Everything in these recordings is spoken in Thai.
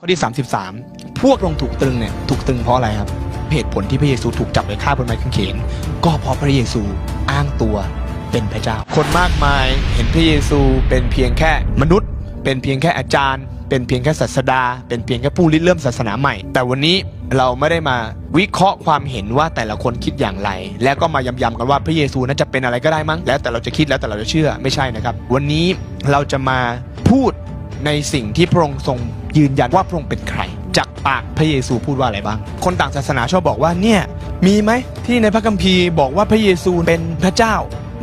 ข้อที่ 33 พวกลงถูกตรึงเนี่ยถูกตรึงเพราะอะไรครับ เหตุผลที่พระเยซูถูกจับไปฆ่าบนไม้กางเขน ก็เพราะพระเยซูอ้างตัวเป็นพระเจ้า คนมากมายเห็นพระเยซูเป็นเพียงแค่มนุษย์ เป็นเพียงแค่อาจารย์ เป็นเพียงแค่ศาสดา เป็นเพียงแค่ผู้ริเริ่มศาสนาใหม่ แต่วันนี้เราไม่ได้มาวิเคราะห์ความเห็นว่าแต่ละคนคิดอย่างไร แล้วก็มายำๆกันว่าพระเยซูนั้นจะเป็นอะไรก็ได้มั้งแล้วแต่เราจะคิดแล้วแต่เราจะเชื่อไม่ใช่นะครับ วันนี้เราจะมาพูด ในสิ่งที่พระองค์ทรงยืนยันว่าพระองค์เป็นใคร จากปากพระเยซูพูดว่าอะไรบ้าง คนต่างศาสนาชอบบอกว่าเนี่ยมีไหมที่ในพระคัมภีร์บอกว่าพระเยซูเป็นพระเจ้า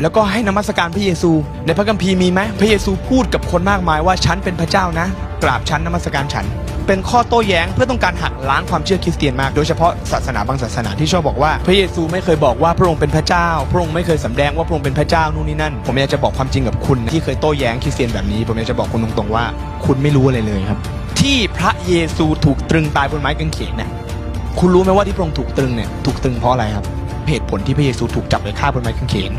แล้วก็ให้นมัสการพระเยซู ในพระคัมภีร์มีไหมพระเยซูพูดกับคนมากมายว่าฉันเป็นพระเจ้านะ กราบฉันนมัสการฉัน เป็นข้อโต้แย้งเพื่อต้องการหักล้างความเชื่อคริสเตียนมาก โดยเฉพาะศาสนาบางศาสนาที่ชอบบอกว่า พระเยซูไม่เคยบอกว่าพระองค์เป็นพระเจ้า พระองค์ไม่เคยสำแดงว่าพระองค์เป็นพระเจ้านู่นนี่นั่น ผมอยากจะบอกความจริงกับคุณที่เคยโต้แย้งคริสเตียนแบบนี้ ผมอยากจะบอกคุณตรงๆว่า คุณไม่รู้อะไรเลยครับ ที่พระเยซูถูกตรึงตายบนไม้กางเขนเนี่ยคุณรู้ไหมว่าที่พระองค์ถูกตรึงเนี่ยถูกตรึงเพราะอะไรครับ เหตุผลที่พระเยซูถูกจับไปฆ่าบนไม้กางเขน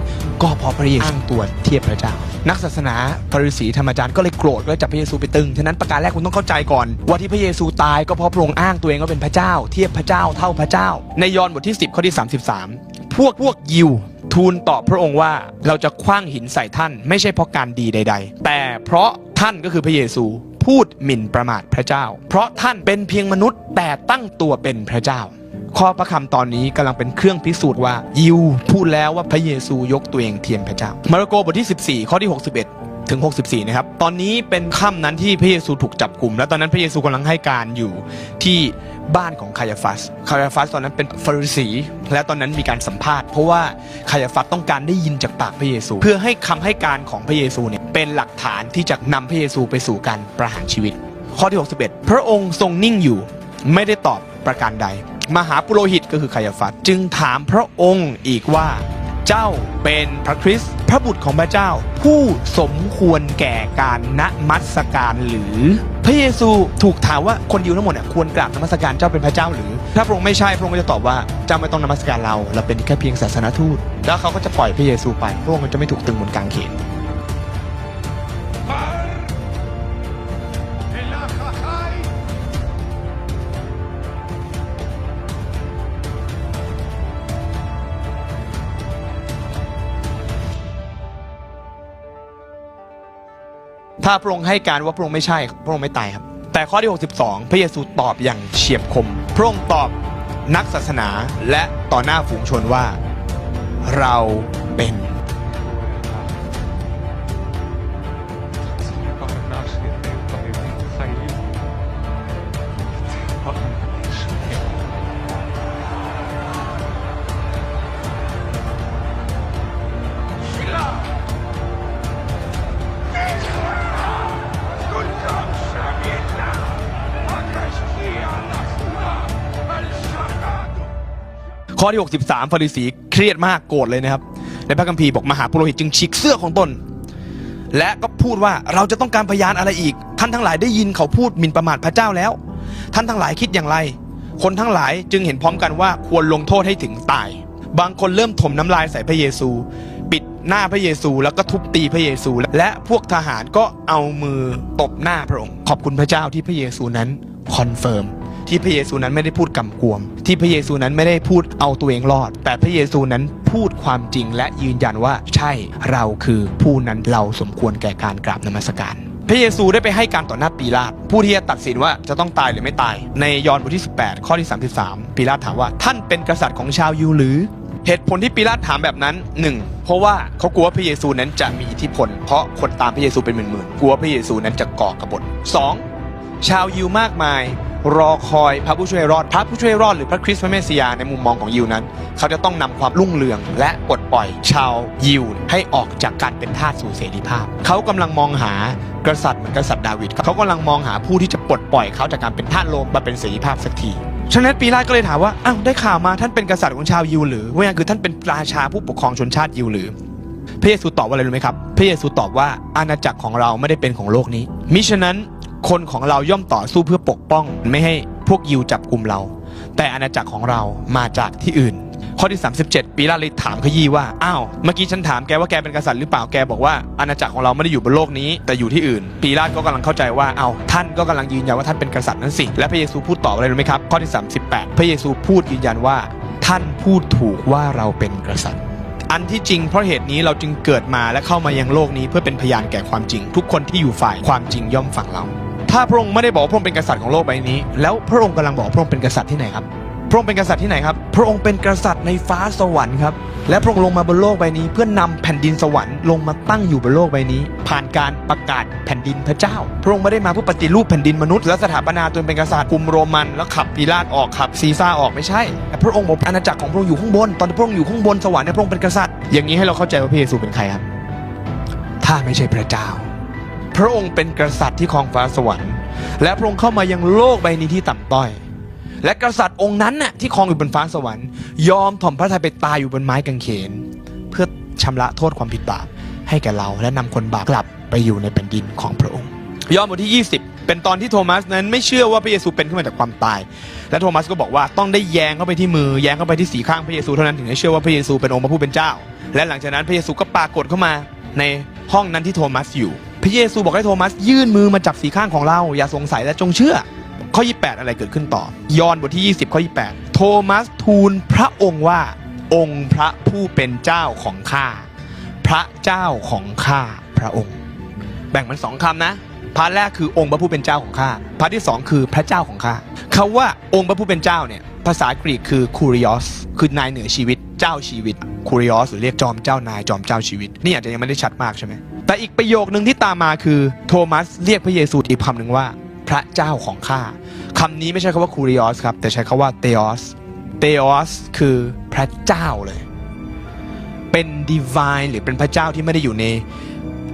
ก็เพราะพระเยซูอ้างตัวเทียบพระเจ้า นักศาสนาฟาริสีธรรมจารย์ก็เลยโกรธก็เลยจับพระเยซูไปตึงฉะนั้นประการแรกคุณต้องเข้าใจก่อนว่าที่พระเยซูตายก็เพราะพระองค์อ้างตัวเองว่าเป็นพระเจ้า เทียบพระเจ้าเท่าพระเจ้า ในยอห์นบทที่ 10ข้อที่ 33 พวกพวกยิวทูลตอบพระองค์ว่าเราจะคว้างหินใส่ท่าน ไม่ใช่เพราะการดีใด ๆ แต่เพราะท่านก็คือพระเยซูพูดหมิ่นประมาทพระเจ้า เพราะท่านเป็นเพียงมนุษย์แต่ตั้งตัวเป็นพระเจ้า ข้อพระคำตอนนี้กำลังเป็นเครื่องพิสูจน์ว่ายิวพูดแล้วว่าพระเยซูยกตัวเองเทียมพระเจ้า มาระโกบทที่ 14 ข้อที่ 61ถึง 64 นะครับ ตอนนี้เป็นค่ำนั้นที่พระเยซูถูกจับกลุ่ม และตอนนั้นพระเยซูกำลังให้การอยู่ที่บ้านของคายาฟัส คายาฟัสตอนนั้นเป็นฟาริสี และตอนนั้นมีการสัมภาษณ์ เพราะว่าคายาฟัสต้องการได้ยินจากปากพระเยซู เพื่อให้คำให้การของพระเยซูเนี่ยเป็นหลักฐานที่จะนำพระเยซูไปสู่การประหารชีวิต ข้อที่ 61 พระองค์ทรงนิ่งอยู่ ไม่ได้ตอบประการใด มหาปุโรหิตก็คือคายาฟัสจึงถามพระองค์อีกว่า เจ้าเป็นพระคริสต์พระบุตรของพระเจ้า ผู้สมควรแก่การนมัสการหรือ พระเยซูถูกถามว่าคนยิวทั้งหมดเนี่ยควรกราบนมัสการเจ้าเป็นพระเจ้าหรือ ถ้าพระองค์ไม่ใช่พระองค์ก็จะตอบว่าเจ้าไม่ต้องนมัสการเรา เราเป็นแค่เพียงศาสนทูต แล้วเขาก็จะปล่อยพระเยซูไปพระองค์ก็จะไม่ถูกตึงบนกางเขน ถ้าพระองค์ให้การว่าพระองค์ไม่ใช่ พระองค์ไม่ตายครับ แต่ข้อที่ 62 พระเยซูตอบอย่างเฉียบคม พระองค์ตอบนักศาสนาและต่อหน้าฝูงชนว่า เราเป็น ข้อที่ 63ฟาริสีเครียดมากโกรธเลยนะครับ ในพระคัมภีร์บอกมหาปุโรหิตจึงฉีกเสื้อของตน และก็พูดว่าเราจะต้องการพยานอะไรอีก ท่านทั้งหลายได้ยินเขาพูดหมิ่นประมาทพระเจ้าแล้ว ท่านทั้งหลายคิดอย่างไร คนทั้งหลายจึงเห็นพร้อมกันว่าควรลงโทษให้ถึงตาย บางคนเริ่มถมน้ำลายใส่พระเยซู ปิดหน้าพระเยซูแล้วก็ทุบตีพระเยซู และพวกทหารก็เอามือตบหน้าพระองค์ ขอบคุณพระเจ้าที่พระเยซูนั้นคอนเฟิร์ม ที่พระเยซูนั้นไม่ได้พูดกำกวม ที่พระเยซูนั้นไม่ได้พูดเอาตัวเองรอด แต่พระเยซูนั้นพูดความจริงและยืนยันว่าใช่เราคือผู้นั้นเราสมควรแก่การกราบนมัสการพระเยซูได้ไปให้การต่อหน้าปีลาตผู้ที่จะตัดสินว่าจะต้องตายหรือไม่ตาย ในยอห์นบทที่ 18 ข้อที่ 33ปีลาตถามว่าท่านเป็นกษัตริย์ของชาวยิวหรือ เหตุผลที่ปีลาตถามแบบนั้น 1. เพราะว่าเขากลัวพระเยซูนั้นจะมีอิทธิพล เพราะคนตามพระเยซูเป็นหมื่นๆกลัวพระเยซูนั้นจะก่อกบฏ 2. ชาวยิวมากมาย รอคอยพระผู้ช่วยรอด พระผู้ช่วยรอดหรือพระคริสต์พระเมสสิยาในมุมมองของยิวนั้น เขาจะต้องนำความรุ่งเรือง และปลดปล่อยชาวยิวให้ออกจากการเป็นทาสสู่เสรีภาพ เขากำลังมองหากษัตริย์เหมือนกษัตริย์ดาวิดเขากำลังมองหาผู้ที่จะปลดปล่อยเขาจากการเป็นทาสโลมมาเป็นเสรีภาพสักทีฉะนั้นปีลาตก็เลยถามว่าอ้าวได้ข่าวมาท่านเป็นกษัตริย์ของชาวยิวหรือว่าย่างคือท่านเป็นราชาผู้ปกครองชนชาติยิวหรือพระเยซูตอบว่าอะไรรู้ไหมครับ พระเยซูตอบว่าอาณาจักรของเราไม่ได้เป็นของโลกนี้ มิฉะนั้น คนของเราย่อมต่อสู้เพื่อปกป้องไม่ให้พวกยิวจับกลุ่มเรา แต่อาณาจักรของเรามาจากที่อื่น ข้อที่ 37 ปีลาเลยถามขยี้ว่าอ้าวเมื่อกี้ฉันถามแกว่าแกเป็นกษัตริย์หรือเปล่าแกบอกว่าอาณาจักรของเราไม่ได้อยู่บนโลกนี้ แต่อยู่ที่อื่น ปีลาตก็กำลังเข้าใจว่าอ้าวท่านก็กำลังยืนยันว่าท่านเป็นกษัตริย์นั่นสิและพระเยซูพูดต่ออะไรรู้ไหมครับข้อที่ 38 พระเยซูพูดยืนยันว่า ท่านพูดถูกว่าเราเป็นกษัตริย์อันที่จริงเพราะเหตุนี้เราจึงเกิดมาและเข้ามายังโลกนี้เพื่อเป็นพยานแก่ความจริง ทุกคนที่อยู่ฝ่ายความจริงย่อมฟังเรา ถ้าพระองค์ไม่ได้บอกพระองค์เป็นกษัตริย์ของโลกใบนี้ แล้วพระองค์กำลังบอกพระองค์เป็นกษัตริย์ที่ไหนครับพระองค์เป็นกษัตริย์ที่ไหนครับ พระองค์เป็นกษัตริย์ในฟ้าสวรรค์ครับ และพระองค์ลงมาบนโลกใบนี้ เพื่อนำแผ่นดินสวรรค์ลงมาตั้งอยู่บนโลกใบนี้ ผ่านการประกาศแผ่นดินพระเจ้า พระองค์ไม่ได้มาเพื่อปฏิรูปแผ่นดินมนุษย์และสถาปนาตนเป็นกษัตริย์คุมโรมัน แล้วขับปีลาตออกขับซีซ่าออกไม่ใช่แต่พระองค์บอกอาณาจักรของพระองค์อยู่ข้างบน ตอนที่พระองค์อยู่ข้างบนสวรรค์เนี่ยพระองค์เป็นกษัตริย์ อย่างนี้ให้เราเข้าใจว่าพระเยซูเป็นใครครับ ถ้าไม่ใช่พระเจ้า พระองค์เป็นกษัตริย์ที่ครองฟ้าสวรรค์ และพระองค์เข้ามายังโลกใบนี้ที่ต่ำต้อย และกษัตริย์องค์นั้นน่ะที่ครองอยู่บนฟ้าสวรรค์ ยอมถ่อมพระทัยไปตายอยู่บนไม้กางเขน เพื่อชำระโทษความผิดบาปให้แก่เราและนำคนบาปกลับไปอยู่ในแผ่นดินของพระองค์ ยอห์นบทที่ 20 เป็นตอนที่โทมัสนั้นไม่เชื่อว่าพระเยซูเป็นขึ้นมาจากความตาย และโทมัสก็บอกว่าต้องได้แยงเข้าไปที่มือแยงเข้าไปที่สีข้างพระเยซูเท่านั้นถึงจะเชื่อว่าพระเยซูเป็นองค์พระผู้เป็นเจ้า และหลังจากนั้นพระเยซูก็ปรากฏเข้ามาในห้องนั้นที่โทมัสอยู่ พระเยซูบอกให้โทมัสยื่นมือมาจับสีข้างของเรา อย่าสงสัยและจงเชื่อ ข้อ 28 อะไรเกิดขึ้นต่อ ยอห์นบทที่ 20 ข้อ 28 โทมัสทูลพระองค์ว่าองค์พระผู้เป็นเจ้าของข้าพระเจ้าของข้าพระองค์ แบ่งมันสองคำนะพาร์ทแรกคือองค์พระผู้เป็นเจ้าของข้าพาร์ทที่สองคือพระเจ้าของข้าคาว่าองค์พระผู้เป็นเจ้าเนี่ยภาษากรีกคือคูริออสคือนายเหนือชีวิตเจ้าชีวิตคูริออสหรือเรียกจอมเจ้านายจอมเจ้าชีวิต นี่อาจจะยังไม่ได้ชัดมากใช่ไหม แต่อีกประโยคนึงที่ตามมาคือ โทมัสเรียกพระเยซูอีกคำหนึ่งว่า พระเจ้าของข้าคำนี้ไม่ใช่คำว่าคูริออสครับ แต่ใช้คำว่าเตออสเตออสคือพระเจ้าเลย เป็นดีวายหรือเป็นพระเจ้าที่ไม่ได้อยู่ใน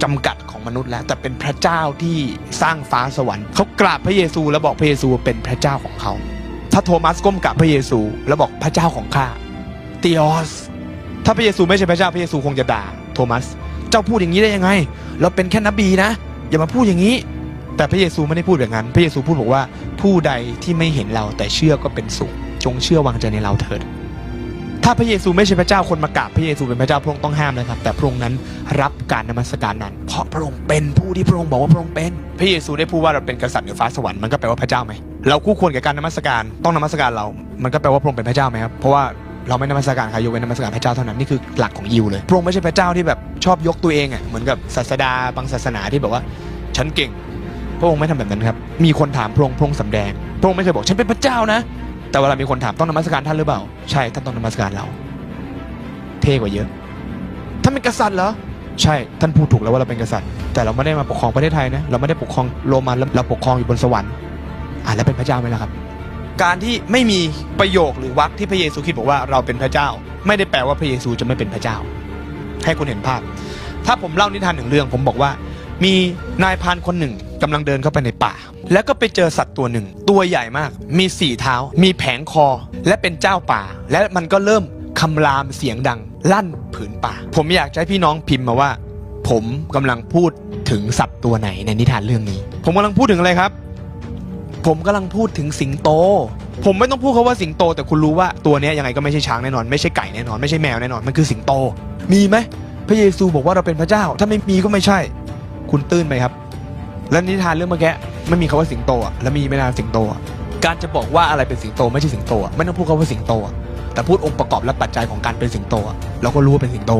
จำกัดของมนุษย์แล้ว แต่เป็นพระเจ้าที่สร้างฟ้าสวรรค์เขากราบพระเยซูแล้วบอกพระเยซูเป็นพระเจ้าของเขา ถ้าโทมัสก้มกราบพระเยซูแล้วบอกพระเจ้าของข้าเตออสถ้าพระเยซูไม่ใช่พระเจ้าพระเยซูคงจะด่าโทมัส เจ้าพูดอย่างนี้ได้ยังไง เราเป็นแค่นบีนะ อย่ามาพูดอย่างนี้ แต่พระเยซูไม่ได้พูดแบบนั้น พระเยซูพูดบอกว่า ผู้ใดที่ไม่เห็นเราแต่เชื่อก็เป็นสุข จงเชื่อวางใจในเราเถิด ถ้าพระเยซูไม่ใช่พระเจ้าคนมากราบพระเยซูเป็นพระเจ้าพระองค์ต้องห้ามนะครับ แต่พระองค์นั้นรับการนมัสการนั้น เพราะพระองค์เป็นผู้ที่พระองค์บอกว่าพระองค์เป็น พระเยซูได้พูดว่าเราเป็นกษัตริย์เหนือฟ้าสวรรค์มันก็แปลว่าพระเจ้าไหมเราคู่ควรกับการนมัสการต้องนมัสการเรา มันก็แปลว่าพระองค์เป็นพระเจ้าไหมครับเพราะว่า เราไม่นมัสการใครยกเว้นนมัสการพระเจ้าเท่านั้นนี่คือหลักของยิวเลยพระองค์ไม่ใช่พระเจ้าที่แบบชอบยกตัวเองอะเหมือนกับศาสดาบางศาสนาที่แบบว่า ฉันเก่ง พระองค์ไม่ทำแบบนั้นครับ มีคนถามพระองค์พระองค์สำแดง พระองค์ไม่เคยบอกฉันเป็นพระเจ้านะ แต่เวลามีคนถามต้องนมัสการท่านหรือเปล่า ใช่ท่านต้องนมัสการเรา เท่กว่าเยอะท่านเป็นกษัตริย์เหรอใช่ท่านพูดถูกแล้วว่าเราเป็นกษัตริย์ แต่เราไม่ได้มาปกครองประเทศไทยนะเราไม่ได้ปกครองโรมันเราปกครองอยู่บนสวรรค์อ่าแล้วเป็นพระเจ้าไหมล่ะครับ การที่ไม่มีประโยคหรือวรรคที่พระเยซูคิดบอกว่าเราเป็นพระเจ้า ไม่ได้แปลว่าพระเยซูจะไม่เป็นพระเจ้า ให้คุณเห็นภาพ ถ้าผมเล่านิทานหนึ่งเรื่อง ผมบอกว่า มีนายพานคนหนึ่งกำลังเดินเข้าไปในป่า แล้วก็ไปเจอสัตว์ตัวหนึ่ง ตัวใหญ่มาก มีสี่เท้า มีแผงคอ และเป็นเจ้าป่า และมันก็เริ่มคำรามเสียงดัง ลั่นผืนป่า ผมอยากให้พี่น้องพิมพ์มาว่า ผมกำลังพูดถึงสัตว์ตัวไหนในนิทานเรื่องนี้ ผมกำลังพูดถึงอะไรครับ ผมกำลังพูดถึงสิงโต ผมไม่ต้องพูดคาว่าสิงโต แต่คุณรู้ว่าตัวเนี้ยยังไงก็ไม่ใช่ช้างแน่นอน ไม่ใช่ไก่แน่นอน ไม่ใช่แมวแน่นอน มันคือสิงโต มีไหมพระเยซูบอกว่าเราเป็นพระเจ้า ถ้าไม่มีก็ไม่ใช่ คุณตื้นไหมครับ และนิทานเรื่องเมื่อกี้ไม่มีคาว่าสิงโตอะและมีไม่นานสิงโตอะการจะบอกว่าอะไรเป็นสิงโต ไม่ใช่สิงโตอะไม่ต้องพูดคาว่าสิงโตอะแต่พูดองค์ประกอบและปัจจัยของการเป็นสิงโตอะเราก็รู้ว่าเป็นสิงโต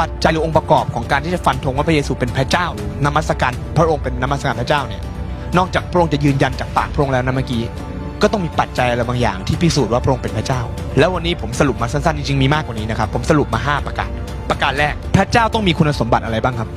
ปัจจัยหรือองค์ประกอบของการที่จะฟันธงว่าพระเยซูเป็นพระเจ้านมัสการพระองค์เป็นนมัสการพระเจ้าเนี่ย นอกจากพระองค์จะยืนยันจากปากพระองค์แล้วนะเมื่อกี้ก็ต้องมีปัจจัยอะไรบางอย่างที่พิสูจน์ว่าพระองค์เป็นพระเจ้า แล้ววันนี้ผมสรุปมาสั้นๆจริงๆมีมากกว่านี้นะครับผมสรุปมา 5 ประการประการแรกพระเจ้าต้องมีคุณสมบัติอะไรบ้างครับ